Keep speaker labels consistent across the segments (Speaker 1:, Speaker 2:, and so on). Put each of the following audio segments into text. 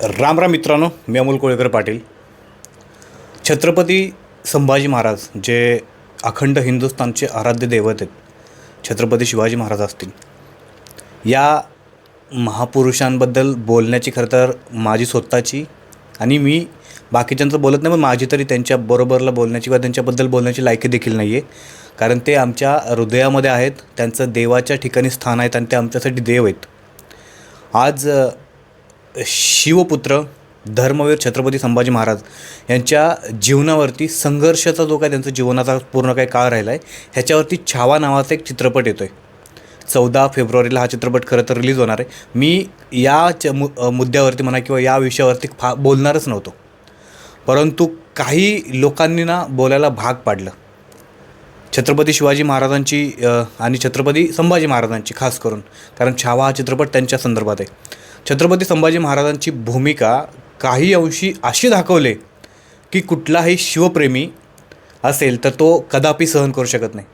Speaker 1: राम राम मित्रांनो मी अमोल कोळेकर पाटील. छत्रपती संभाजी महाराज जे अखंड हिंदुस्थानचे आराध्य दैवत आहेत छत्रपती शिवाजी महाराज असतील या महापुरुषांबद्दल बोलण्याची खरं तर माझी स्वतःची आणि मी बाकीच्यांचं बोलत नाही पण माझी तरी त्यांच्या बरोबरला बोलण्याची किंवा त्यांच्याबद्दल बोलण्याची लायकी देखील नाही आहे कारण ते आमच्या हृदयामध्ये आहेत त्यांचं देवाच्या ठिकाणी स्थान आहेत आणि ते आमच्यासाठी देव आहेत. आज शिवपुत्र धर्मवीर छत्रपती संभाजी महाराज यांच्या जीवनावरती संघर्षाचा जो काय त्यांचा जीवनाचा पूर्ण काही काळ राहिला आहे ह्याच्यावरती छावा नावाचा एक चित्रपट येतो आहे चौदा फेब्रुवारीला हा चित्रपट खरं तर रिलीज होणार आहे. मी या च मु मुद्द्यावरती म्हणा किंवा या विषयावरती फा बोलणारच नव्हतो. परंतु काही लोकांनी ना बोलायला भाग पाडलं. छत्रपती शिवाजी महाराजांची आणि छत्रपती संभाजी महाराजांची खास करून. कारण छावा हा चित्रपट त्यांच्या संदर्भात आहे. छत्रपती संभाजी महाराजांची भूमिका काही अंशी अशी दाखवले की कुठलाही शिवप्रेमी असेल तर तो कदापि सहन करू शकत नाही.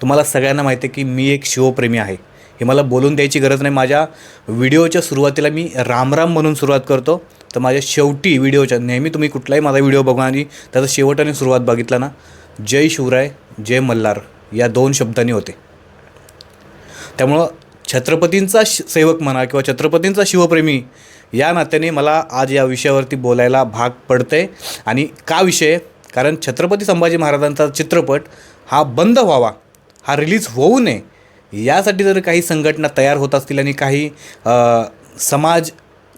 Speaker 1: तुम्हाला सगळ्यांना माहिती आहे की मी एक शिवप्रेमी आहे. हे मला बोलून द्यायची गरज नाही. माझ्या व्हिडिओच्या सुरुवातीला मी रामराम म्हणून सुरुवात करतो. तर माझ्या शेवटी व्हिडिओच्या नेहमी तुम्ही कुठलाही माझा व्हिडिओ बघा आणि त्याचा शेवट आणि सुरुवात बघितला ना जय शिवराय जय मल्हार या दोन शब्दांनी होते. त्यामुळं छत्रपतींचा श सेवक म्हणा किंवा छत्रपतींचा शिवप्रेमी या नात्याने मला आज या विषयावरती बोलायला भाग पडते आणि का विषय? कारण छत्रपती संभाजी महाराजांचा चित्रपट हा बंद व्हावा हा रिलीज होऊ नये यासाठी जर काही संघटना तयार होत असतील आणि काही समाज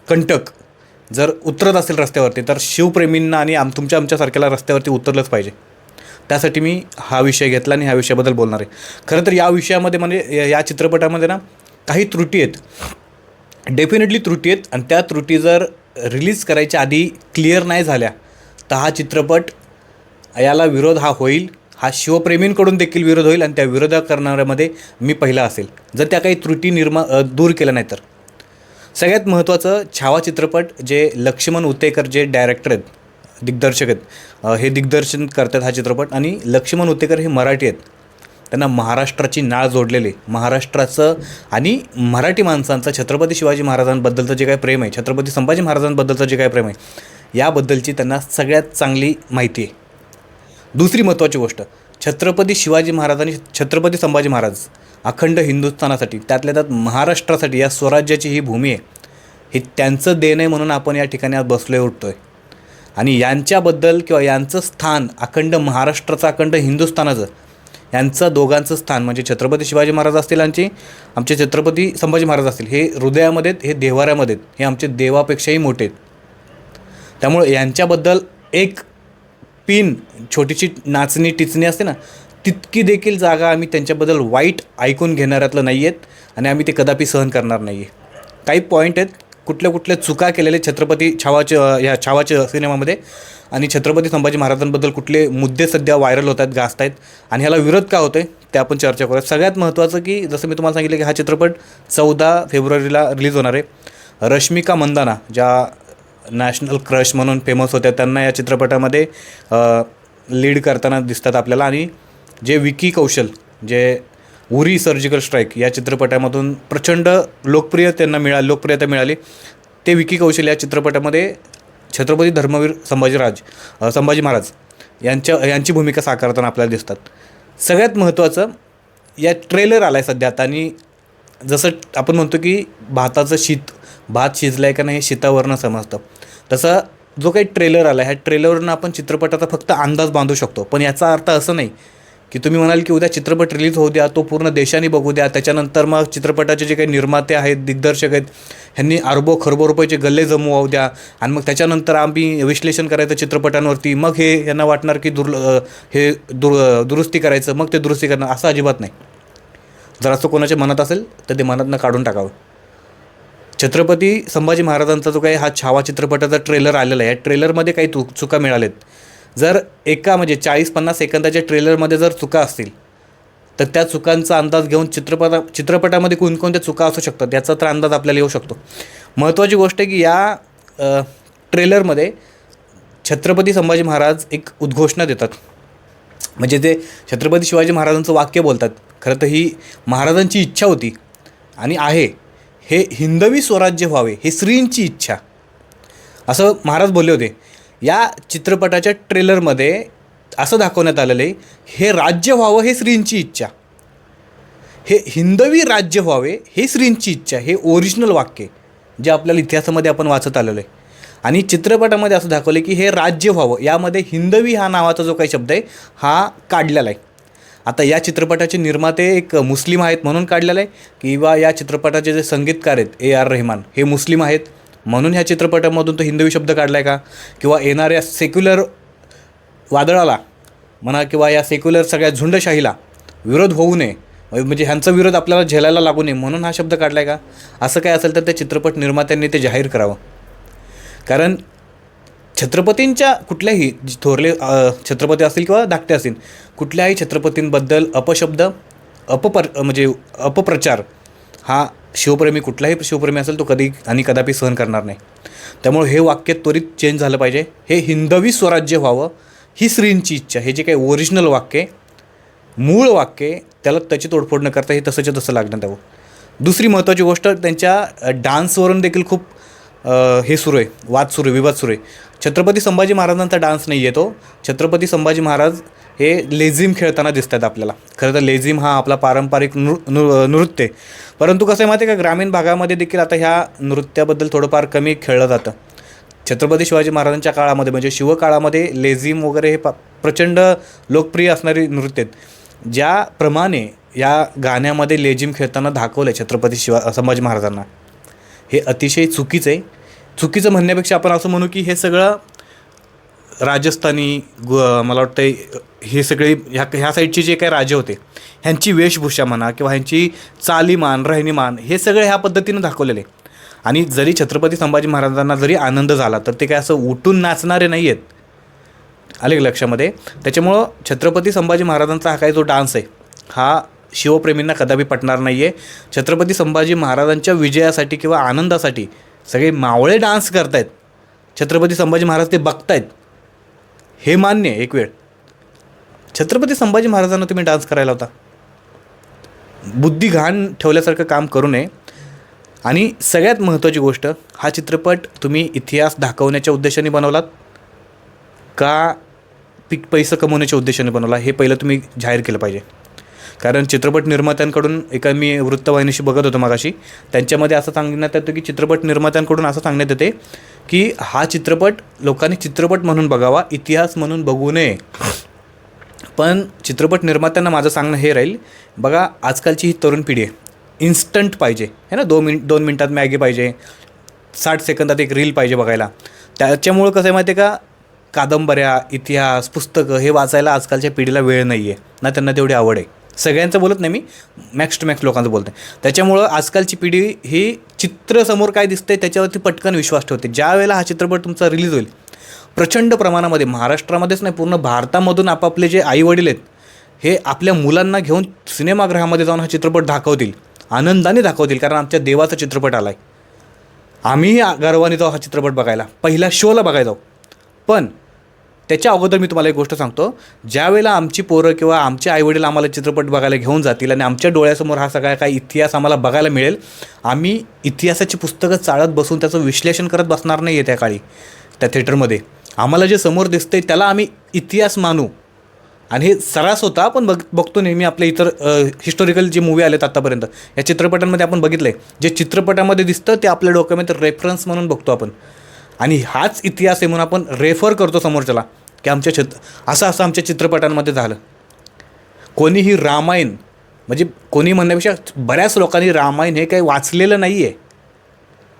Speaker 1: कंटक जर उतरत असेल रस्त्यावरती तर शिवप्रेमींना आणि आम तुमच्या आमच्यासारख्याला रस्त्यावरती उतरलंच पाहिजे. त्यासाठी मी हा विषय घेतला आणि ह्या विषयाबद्दल बोलणार आहे. खरं तर या विषयामध्ये म्हणजे या- या चित्रपटामध्ये ना काही त्रुटी आहेत. डेफिनेटली त्रुटी आहेत आणि त्या त्रुटी जर रिलीज करायच्या आधी क्लिअर नाही झाल्या तर हा चित्रपट याला विरोध हा होईल. हा शिवप्रेमींकडून देखील विरोध होईल आणि त्या विरोध करणाऱ्यामध्ये मी पहिला असेल. जर त्या काही त्रुटी निर्मा दूर केल्या नाही तर. सगळ्यात महत्त्वाचं छावा चित्रपट जे लक्ष्मण उतेकर जे डायरेक्टर आहेत दिग्दर्शक आहेत. हे दिग्दर्शन करतात हा चित्रपट आणि लक्ष्मण उतेकर हे मराठी आहेत. त्यांना महाराष्ट्राची नाळ जोडलेली महाराष्ट्राचं आणि मराठी माणसांचं छत्रपती शिवाजी महाराजांबद्दलचं जे काही प्रेम आहे छत्रपती संभाजी महाराजांबद्दलचं जे काही प्रेम आहे याबद्दलची त्यांना सगळ्यात चांगली माहिती आहे. दुसरी महत्त्वाची गोष्ट छत्रपती शिवाजी महाराज आणि छत्रपती संभाजी महाराज अखंड हिंदुस्थानासाठी त्यातल्या त्यात महाराष्ट्रासाठी या स्वराज्याची ही भूमी आहे. हे त्यांचं देणं आहे म्हणून आपण या ठिकाणी आज बसलोय आहे आणि यांच्याबद्दल किंवा यांचं स्थान अखंड महाराष्ट्राचं अखंड हिंदुस्थानाचं यांचं दोघांचं स्थान म्हणजे छत्रपती शिवाजी महाराज असतील आणि आमचे छत्रपती संभाजी महाराज असतील हे हृदयामध्ये हे देवाऱ्यामध्ये आहेत, हे आमचे देवापेक्षाही मोठे आहेत. त्यामुळे यांच्याबद्दल एक पिन छोटीशी नाचणी टिचणी असते ना तितकी देखील जागा आम्ही त्यांच्याबद्दल वाईट ऐकून घेणाऱ्यातलं नाही आहेत आणि आम्ही ते कदापि सहन करणार नाही आहे काही पॉईंट आहेत कुठल्या कुठल्या चुका केलेले छत्रपती छावाच्या ह्या छावाच्या सिनेमामध्ये आणि छत्रपती संभाजी महाराजांबद्दल कुठले मुद्दे सध्या व्हायरल होत आहेत गाजत आहेत आणि ह्याला विरोध का होतोय ते आपण चर्चा करूया. सगळ्यात महत्त्वाचं की जसं मी तुम्हाला सांगितलं की हा चित्रपट चौदा फेब्रुवारीला रिलीज होणार आहे. रश्मिका मंदाना ज्या नॅशनल क्रश म्हणून फेमस होत्या त्यांना या चित्रपटामध्ये लीड करताना दिसतात आपल्याला. आणि जे विकी कौशल जे उरी सर्जिकल स्ट्राईक या चित्रपटामधून प्रचंड लोकप्रिय त्यांना मिळा लोकप्रियता मिळाली. ते विकी कौशल या चित्रपटामध्ये छत्रपती धर्मवीर संभाजीराज संभाजी महाराज यांच्या यांची भूमिका साकारताना आपल्याला दिसतात. सगळ्यात महत्त्वाचं या ट्रेलर आला आहे सध्या आता आणि जसं आपण म्हणतो की भाताचं शीत भात शिजलाय का नाही हे शीतावरनं समजतं. तसं जो काही ट्रेलर आला ह्या ट्रेलरवरनं आपण चित्रपटाचा फक्त अंदाज बांधू शकतो. पण याचा अर्थ असं नाही की तुम्ही म्हणाल की उद्या चित्रपट रिलीज होऊ द्या तो पूर्ण देशाने बघू द्या. त्याच्यानंतर मग चित्रपटाचे जे काही निर्माते आहेत दिग्दर्शक आहेत ह्यांनी अरबो खरबो रुपयाचे गल्ले जमवाऊ द्या. आणि मग त्याच्यानंतर आम्ही विश्लेषण करायचं चित्रपटांवरती. मग हे यांना वाटणार की दुर्ल हे दुर दुरुस्ती करायचं मग ते दुरुस्ती करणं असं अजिबात नाही. जर असं कोणाच्या मनात असेल तर ते मनातनं काढून टाकावं. छत्रपती संभाजी महाराजांचा जो काही हा छावा चित्रपटाचा ट्रेलर आलेला आहे. या ट्रेलरमध्ये काही तु चुका मिळाल्यात. जर एका म्हणजे चाळीस पन्नास सेकंदाच्या ट्रेलरमध्ये जर चुका असतील तर त्या चुकांचा अंदाज घेऊन चित्रपटा चित्रपटामध्ये कोणकोणत्या चुका असू शकतात याचा तर अंदाज आपल्याला येऊ शकतो. महत्त्वाची गोष्ट आहे की या ट्रेलरमध्ये छत्रपती संभाजी महाराज एक उद्घोषणा देतात. म्हणजे ते छत्रपती शिवाजी महाराजांचं वाक्य बोलतात. खरं तर ही महाराजांची इच्छा होती आणि आहे. हे हिंदवी स्वराज्य व्हावे हे स्त्रींची इच्छा. असं महाराज बोलले होते. या चित्रपटाच्या ट्रेलरमध्ये असं दाखवण्यात आलेलं आहे हे राज्य व्हावं हे श्रींची इच्छा. हे हिंदवी राज्य व्हावे हे श्रींची इच्छा हे ओरिजिनल वाक्य जे आपल्याला इतिहासामध्ये आपण वाचत आलेलं आहे. आणि चित्रपटामध्ये असं दाखवलं की हे राज्य व्हावं यामध्ये हिंदवी हा नावाचा जो काही शब्द आहे हा काढलेला आहे. आता या चित्रपटाचे निर्माते एक मुस्लिम आहेत म्हणून काढलेलं आहे किंवा या चित्रपटाचे जे संगीतकार आहेत ए आर रेहमान हे मुस्लिम आहेत. म्हणून ह्या चित्रपटामधून तो हिंदवी शब्द काढला आहे का? किंवा येणाऱ्या सेक्युलर वादळाला म्हणा किंवा या सेक्युलर सगळ्या झुंडशाहीला विरोध होऊ नये म्हणजे ह्यांचा विरोध आपल्याला झेलायला लागू नये म्हणून हा शब्द काढला आहे का? असं काय असेल तर त्या चित्रपट निर्मात्यांनी ते जाहीर करावं. कारण छत्रपतींच्या कुठल्याही थोरले छत्रपती असतील किंवा धाकटे असतील कुठल्याही छत्रपतींबद्दल अपशब्द अपपर म्हणजे अपप्रचार हा शिवप्रेमी कुठलाही शिवप्रेमी असेल तो कधी आणि कदापि सहन करणार नाही. त्यामुळे हे वाक्य त्वरित चेंज झालं पाहिजे. हे हिंदवी स्वराज्य व्हावं ही श्रींची इच्छा. हे जे काही ओरिजिनल वाक्य मूळ वाक्य त्याला त्याची तोडफोड न करता हे तसंच्या तसं लागण्यात यावं दुसरी महत्त्वाची गोष्ट त्यांच्या डान्सवरून देखील खूप हे सुरू आहे वाद सुरू आहे विवाद सुरू आहे. छत्रपती संभाजी महाराजांचा डान्स नाही येतो छत्रपती संभाजी महाराज हे लेझिम खेळताना दिसतात आपल्याला. खरं तर लेझिम हा आपला पारंपरिक नृ नृ नृत्य आहे. परंतु कसं आहे माहिती आहे का ग्रामीण भागामध्ये देखील आता ह्या नृत्याबद्दल थोडंफार कमी खेळलं जातं. छत्रपती शिवाजी महाराजांच्या काळामध्ये म्हणजे शिवकाळामध्ये लेझिम वगैरे हे प प्रचंड लोकप्रिय असणारी नृत्य आहेत. ज्याप्रमाणे या गाण्यामध्ये लेझिम खेळताना दाखवलं आहे छत्रपती शिवा संभाजी महाराजांना. हे अतिशय चुकीचं आहे. चुकीचं म्हणण्यापेक्षा आपण असं म्हणू की हे सगळं राजस्थानी गु मला वाटतं हे सगळे ह्या ह्या साईडचे जे काही राजे होते ह्यांची वेशभूषा म्हणा किंवा ह्यांची चालीमान राहणीमान हे सगळे ह्या पद्धतीनं दाखवलेले. आणि जरी छत्रपती संभाजी महाराजांना जरी आनंद झाला तर ते काय असं उठून नाचणारे नाही आहेत आले लक्षामध्ये? त्याच्यामुळं छत्रपती संभाजी महाराजांचा हा काही जो डान्स आहे हा शिवप्रेमींना कदापि पटणार नाही आहे छत्रपती संभाजी महाराजांच्या विजयासाठी किंवा आनंदासाठी सगळे मावळे डान्स करतायत. छत्रपती संभाजी महाराज ते बघतायत. हे मान्य आहे एक वेळ. छत्रपती संभाजी महाराजांना तुम्ही डान्स करायला होता बुद्धी घाण ठेवल्यासारखं काम करू नये. आणि सगळ्यात महत्त्वाची गोष्ट हा चित्रपट तुम्ही इतिहास दाखवण्याच्या उद्देशाने बनवलात का पिक पैसे कमवण्याच्या उद्देशाने बनवला हे पहिलं तुम्ही जाहीर केलं पाहिजे. कारण चित्रपट निर्मात्यांकडून एका मी वृत्तवाहिनीशी बघत होतो मागाशी. त्यांच्यामध्ये असं सांगण्यात येतं की चित्रपट निर्मात्यांकडून असं सांगण्यात येते की हा चित्रपट लोकांनी चित्रपट म्हणून बघावा इतिहास म्हणून बघू नये. पण चित्रपट निर्मात्यांना माझं सांगणं हे राहील बघा आजकालची ही तरुण पिढी आहे. इन्स्टंट पाहिजे है ना? दोन मिन दोन मिनटात मॅगी पाहिजे साठ सेकंदात एक रील पाहिजे बघायला. त्याच्यामुळं कसं आहे माहिती आहे का? कादंबऱ्या इतिहास पुस्तकं हे वाचायला आजकालच्या पिढीला वेळ नाही आहे ना त्यांना तेवढी आवड आहे. सगळ्यांचं बोलत नाही मी मॅक्स टू मॅक्स लोकांचं बोलते त्याच्यामुळं आजकालची पिढी ही चित्र समोर काय दिसतंय त्याच्यावरती पटकन विश्वास ठेवते. ज्या वेळेला हा चित्रपट तुमचा रिलीज होईल प्रचंड प्रमाणामध्ये महाराष्ट्रामध्येच नाही पूर्ण भारतामधून आपापले जे आईवडील आहेत हे आपल्या मुलांना घेऊन सिनेमागृहामध्ये जाऊन हा चित्रपट दाखवतील आनंदाने दाखवतील कारण आमच्या देवाचा चित्रपट आला आहे आम्हीही गर्वाने जाऊ हा चित्रपट बघायला पहिल्या शोला बघायला जाऊ. पण त्याच्या अगोदर मी तुम्हाला एक गोष्ट सांगतो. ज्यावेळेला आमची पोरं किंवा आमचे आईवडील आम्हाला चित्रपट बघायला घेऊन जातील आणि आमच्या डोळ्यासमोर हा सगळा काही इतिहास आम्हाला बघायला मिळेल आम्ही इतिहासाची पुस्तकं चाळत बसून त्याचं विश्लेषण करत बसणार नाही आहे त्या काळी त्या थिएटरमध्ये. आम्हाला जे समोर दिसतंय त्याला आम्ही इतिहास मानू. आणि हे सरास होता आपण बघ बघतो नेहमी आपले इतर हिस्टॉरिकल जे मूवी आलेत आत्तापर्यंत या चित्रपटांमध्ये आपण बघितलं आहे जे चित्रपटामध्ये दिसतं ते आपल्या डोक्यामध्ये रेफरन्स म्हणून बघतो आपण. आणि हाच इतिहास आहे म्हणून आपण रेफर करतो समोरच्याला की आमच्या चित असं असं आमच्या चित्रपटांमध्ये झालं. कोणीही रामायण म्हणजे कोणी म्हणण्यापेक्षा बऱ्याच लोकांनी रामायण हे काही वाचलेलं नाही आहे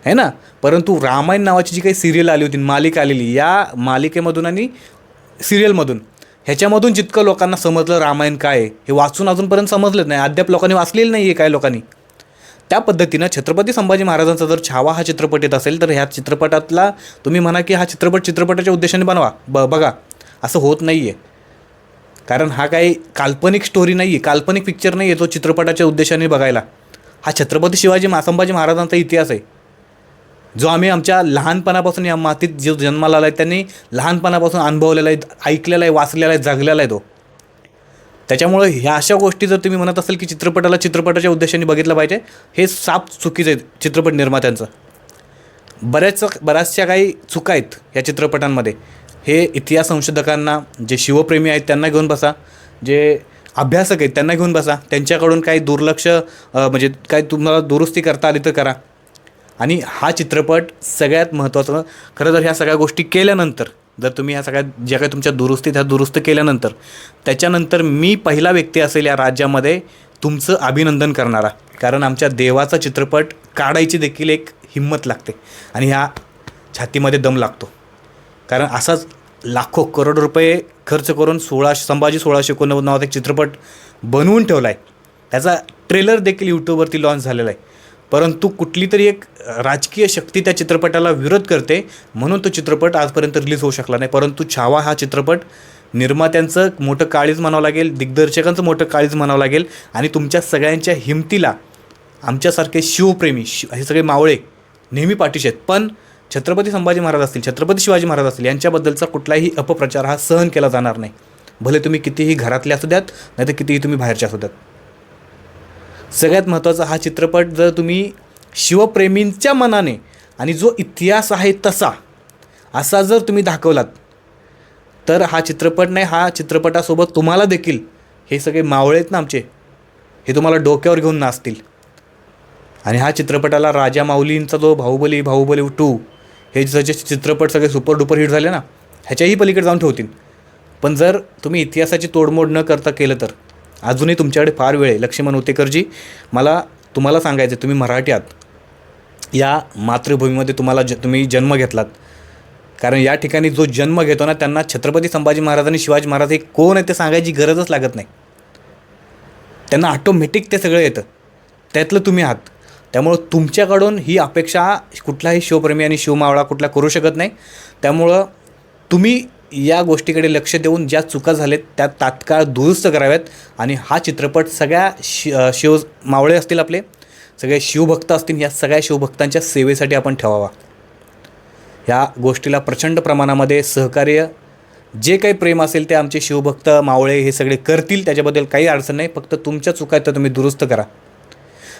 Speaker 1: है ना? परंतु रामायण नावाची जी काही सिरियल आली होती मालिका आलेली या मालिकेमधून आणि सिरियलमधून ह्याच्यामधून जितकं लोकांना समजलं रामायण काय आहे हे वाचून अजूनपर्यंत समजलं नाही. अद्याप लोकांनी वाचलेलं नाही आहे काय लोकांनी. त्या पद्धतीनं छत्रपती संभाजी महाराजांचा जर छावा हा चित्रपट येत असेल तर ह्या चित्रपटातला तुम्ही म्हणा की हा चित्रपट चित्रपटाच्या उद्देशाने बनवा. ब बघा असं होत नाही आहे कारण हा काही काल्पनिक स्टोरी नाही आहे काल्पनिक पिक्चर नाही आहे तो चित्रपटाच्या उद्देशाने बघायला. हा छत्रपती शिवाजी संभाजी महाराजांचा इतिहास आहे. जो आम्ही आमच्या लहानपणापासून या मातीत जो जन्माला आला आहे त्यांनी लहानपणापासून अनुभवलेला आहे ऐकलेला आहे वाचलेला आहे जगलेला आहे तो. त्याच्यामुळं ह्या अशा गोष्टी जर तुम्ही म्हणत असाल की चित्रपटाला चित्रपटाच्या उद्देशाने बघितलं पाहिजे हे साप चुकीचं आहे चित्रपट निर्मात्यांचं. बऱ्याच बऱ्याचशा काही चुका आहेत या चित्रपटांमध्ये. हे इतिहास संशोधकांना जे शिवप्रेमी आहेत त्यांना घेऊन बसा जे अभ्यासक आहेत त्यांना घेऊन बसा त्यांच्याकडून काही दुर्लक्ष म्हणजे काय तुम्हाला दुरुस्ती करता आली तर करा. आणि हा चित्रपट सगळ्यात महत्त्वाचं खरं तर ह्या सगळ्या गोष्टी केल्यानंतर जर तुम्ही ह्या सगळ्या ज्या काही तुमच्या दुरुस्तीत ह्या दुरुस्त केल्यानंतर त्याच्यानंतर मी पहिला व्यक्ती असेल या राज्यामध्ये तुमचं अभिनंदन करणारा. कारण आमच्या देवाचा चित्रपट काढायची देखील एक हिंमत लागते. आणि ह्या छातीमध्ये दम लागतो. कारण असाच लाखो करोड रुपये खर्च करून सोळा संभाजी सोळाशे एकोणनव्वद नावाचा एक चित्रपट बनवून ठेवला आहे त्याचा ट्रेलर देखील यूट्यूबवरती लॉन्च झालेला आहे. परंतु कुठली तरी एक राजकीय शक्ती त्या चित्रपटाला विरोध करते म्हणून तो चित्रपट आजपर्यंत रिलीज होऊ शकला नाही. परंतु छावा हा चित्रपट निर्मात्यांचं मोठं काळीज म्हणावं लागेल दिग्दर्शकांचं मोठं काळीज म्हणावं लागेल आणि तुमच्या सगळ्यांच्या हिमतीला आमच्यासारखे शिवप्रेमी शिव हे सगळे मावळे नेहमी पाठीशी आहेत. पण छत्रपती संभाजी महाराज असतील छत्रपती शिवाजी महाराज असतील यांच्याबद्दलचा कुठलाही अपप्रचार हा सहन केला जाणार नाही. भले तुम्ही कितीही घरातले असू द्यात नाही तर कितीही तुम्ही बाहेरचे असू द्यात. सगळ्यात महत्त्वाचा हा चित्रपट जर तुम्ही शिवप्रेमींच्या मनाने आणि जो इतिहास आहे तसा असा जर तुम्ही दाखवलात तर हा चित्रपट नाही हा चित्रपटासोबत तुम्हाला देखील हे सगळे मावळे आहेत ना आमचे हे तुम्हाला डोक्यावर घेऊन नाचतील. आणि हा चित्रपटाला राजा माऊलींचा जो बाहुबली बाहुबली टू हे जे चित्रपट सगळे सुपर डुपर हिट झाले ना ह्याच्याही पलीकडे जाऊन ठेवतील. पण जर तुम्ही इतिहासाची तोडमोड न करता केलं तर अजूनही तुमच्याकडे फार वेळ आहे. लक्ष्मण उतेकरजी मला तुम्हाला सांगायचं तुम्ही मराठी आहात या मातृभूमीमध्ये तुम्हाला ज तुम्ही जन्म घेतलात. कारण या ठिकाणी जो जन्म घेतो ना त्यांना छत्रपती संभाजी महाराज आणि शिवाजी महाराज हे कोण आहे ते सांगायची गरजच लागत नाही. त्यांना ऑटोमॅटिक ते सगळं येतं. त्यातलं तुम्ही आहात. त्यामुळं तुमच्याकडून ही अपेक्षा कुठलाही शिवप्रेमी आणि शिवमावळा कुठला करू शकत नाही. त्यामुळं तुम्ही या गोष्टीकडे लक्ष देऊन ज्या चुका झाल्यात त्या तात्काळ दुरुस्त कराव्यात. आणि हा चित्रपट सगळ्या शि शिव मावळे असतील आपले सगळे शिवभक्त असतील या सगळ्या शिवभक्तांच्या सेवेसाठी आपण ठेवावा. ह्या गोष्टीला प्रचंड प्रमाणामध्ये सहकार्य जे काही प्रेम असेल ते आमचे शिवभक्त मावळे हे सगळे करतील त्याच्याबद्दल काही अडचण नाही. फक्त तुमच्या चुका आहेत त्या तुम्ही दुरुस्त करा.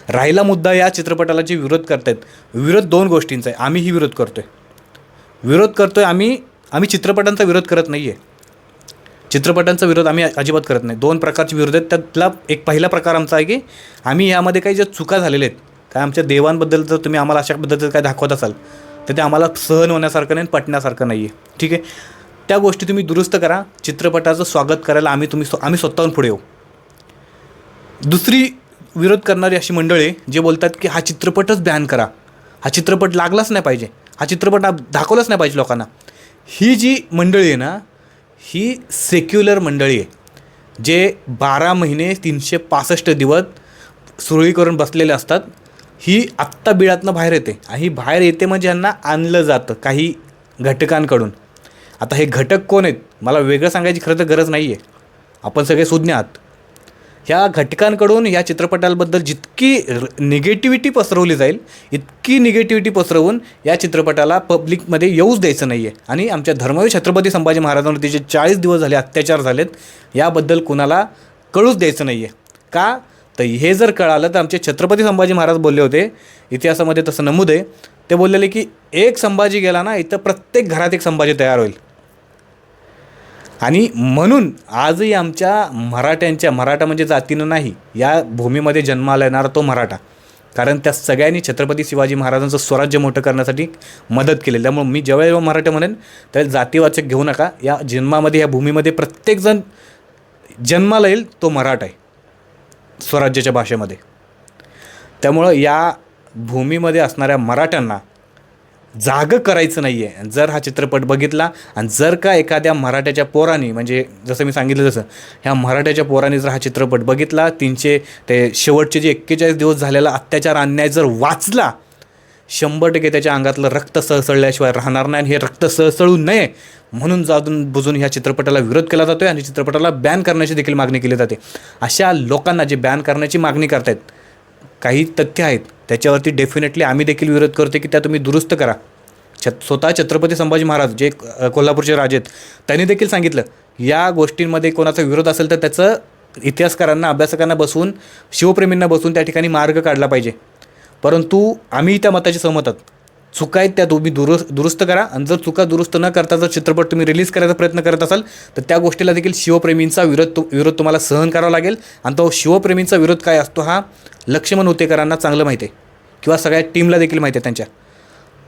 Speaker 1: राहिला मुद्दा या चित्रपटाला जे विरोध करतायत विरोध दोन गोष्टींचा आहे. आम्हीही विरोध करतोय. विरोध करतोय आम्ही आम्ही चित्रपटांचा विरोध करत नाही आहे चित्रपटांचा विरोध आम्ही अजिबात करत नाही. दोन प्रकारचे विरोध आहेत. त्यातला एक पहिला प्रकार आमचा आहे की आम्ही यामध्ये काही ज्या चुका झालेल्या आहेत काय आमच्या देवांबद्दल जर तुम्ही आम्हाला अशा पद्धतीचं काय दाखवत असाल तर ते आम्हाला सहन होण्यासारखं नाही आणि पटण्यासारखं नाही आहे ठीक आहे? त्या गोष्टी तुम्ही दुरुस्त करा. चित्रपटाचं स्वागत करायला आम्ही तुम्ही स्व- आम्ही स्वतःहून पुढे येऊ. दुसरी विरोध करणारी अशी मंडळी जे बोलतात की हा चित्रपटच बॅन करा. हा चित्रपट लागलाच नाही पाहिजे. हा चित्रपट दाखवलाच नाही पाहिजे लोकांना. ही जी मंडळी आहे ना ही सेक्युलर मंडळी आहे जे बारा महिने तीनशे पासष्ट दिवस सुरळी करून बसलेले असतात ही आत्ता बिळातनं बाहेर येते. आणि ही बाहेर येते म्हणजे यांना आणलं जातं काही घटकांकडून. आता हे घटक कोण आहेत? मला वेगळं सांगायची खरं तर गरज नाही आहे आपण सगळे सुज्ञ आहात. ह्या घटकांकडून ह्या चित्रपटाबद्दल जितकी निगेटिव्हिटी पसरवली जाईल इतकी निगेटिव्हिटी पसरवून या चित्रपटाला पब्लिकमध्ये येऊच द्यायचं नाही आहे आणि आमच्या धर्मवीर छत्रपती संभाजी महाराजांवर तिचे चाळीस दिवस झाले अत्याचार झालेत याबद्दल कुणाला कळूच द्यायचं नाही आहे का? तर हे जर कळालं तर आमचे छत्रपती संभाजी महाराज बोलले होते इतिहासामध्ये तसं नमूद आहे. ते बोललेले की एक संभाजी गेला ना इथं प्रत्येक घरात एक संभाजी तयार होईल. आणि म्हणून आजही आमच्या मराठ्यांच्या मराठा म्हणजे जातीनं नाही या भूमीमध्ये जन्माला येणारा तो मराठा. कारण त्या सगळ्यांनी छत्रपती शिवाजी महाराजांचं स्वराज्य मोठं करण्यासाठी मदत केली. त्यामुळे मी जेव्हा जेव्हा मराठा म्हणेन त्याला जातीवाचक घेऊ नका. या जन्मामध्ये या भूमीमध्ये प्रत्येकजण जन्माला येईल तो मराठा आहे स्वराज्याच्या भाषेमध्ये. त्यामुळं या भूमीमध्ये असणाऱ्या मराठ्यांना जागं करायचं नाही आहे जर हा चित्रपट बघितला आणि जर का एखाद्या मराठ्याच्या पोराने म्हणजे जसं मी सांगितलं तसं ह्या मराठ्याच्या पोराने जर हा चित्रपट बघितला तीनशे ते शेवटचे जे एक्केचाळीस दिवस झालेला अत्याचार अन्याय जर वाचला शंभर टक्के त्याच्या अंगातलं रक्त सळसळल्याशिवाय राहणार नाही आणि हे रक्त सळसळू नये म्हणून जाऊन बुजून ह्या चित्रपटाला विरोध केला जातो आहे आणि चित्रपटाला बॅन करण्याची देखील मागणी केली जाते. अशा लोकांना जे बॅन करण्याची मागणी करतायत काही तथ्य आहेत त्याच्यावरती डेफिनेटली आम्ही देखील विरोध करतो की त्या तुम्ही दुरुस्त करा. छत स्वतः छत्रपती संभाजी महाराज जे कोल्हापूरचे राजे आहेत त्यांनी देखील सांगितलं या गोष्टींमध्ये कोणाचा विरोध असेल तर त्याचं इतिहासकारांना अभ्यासकांना बसवून शिवप्रेमींना बसून त्या ठिकाणी मार्ग काढला पाहिजे. परंतु आम्ही त्या मताशी सहमत आहोत. चुका आहेत त्या तुम्ही दुरुस्त दुरुस्त करा. आणि जर चुका दुरुस्त न करता जर चित्रपट तुम्ही रिलीज करायचा प्रयत्न करत असाल तर त्या गोष्टीला देखील शिवप्रेमींचा विरोध तु विरोध तुम्हाला सहन करावा लागेल. आणि तो शिवप्रेमींचा विरोध काय असतो हा लक्ष्मण होतेकरांना चांगलं माहिती आहे. किंवा सगळ्या टीमला देखील माहिती आहे त्यांच्या.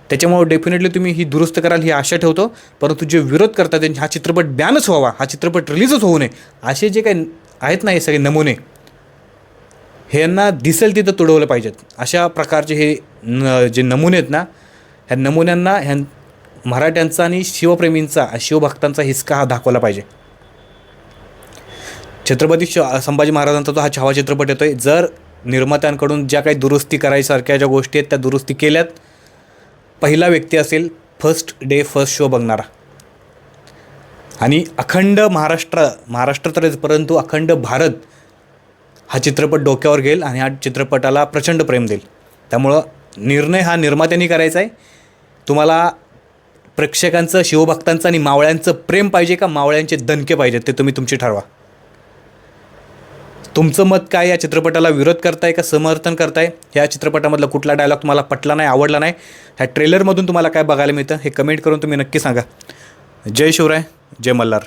Speaker 1: त्याच्यामुळे डेफिनेटली तुम्ही ही दुरुस्त कराल ही आशा ठेवतो. परंतु जे विरोध करतात त्यांनी हा चित्रपट बॅनच व्हावा हा चित्रपट रिलीजच होऊ नये. असे जे काही आहेत ना हे सगळे नमुने हे यांना दिसेल तिथं तुडवलं पाहिजेत. अशा प्रकारचे हे न जे नमुने आहेत ना ह्या नमुन्यांना ह्या मराठ्यांचा आणि शिवप्रेमींचा शिवभक्तांचा हिसका हा दाखवला पाहिजे. छत्रपती श संभाजी महाराजांचा तो हा छावा चित्रपट येतो आहे जर निर्मात्यांकडून ज्या काही दुरुस्ती करायसारख्या ज्या गोष्टी आहेत त्या दुरुस्ती केल्यात पहिला व्यक्ती असेल फर्स्ट डे फर्स्ट शो बघणारा. आणि अखंड महाराष्ट्र महाराष्ट्र तरच परंतु अखंड भारत हा चित्रपट डोक्यावर घेईल आणि हा चित्रपटाला प्रचंड प्रेम देईल. त्यामुळं निर्णय हा निर्मात्यांनी करायचा आहे. तुम्हाला प्रेक्षकांचं शिवभक्तांचं आणि मावळ्यांचं प्रेम पाहिजे का मावळ्यांचे दणके पाहिजेत ते तुम्ही तुमची ठरवा. तुमचं मत काय या चित्रपटाला विरोध करताय का समर्थन करताय? या चित्रपटामधला कुठला डायलॉग तुम्हाला पटला नाही आवडला नाही? ह्या ट्रेलरमधून तुम्हाला काय बघायला मिळतं हे कमेंट करून तुम्ही नक्की सांगा. जय शिवराय जय मल्हार.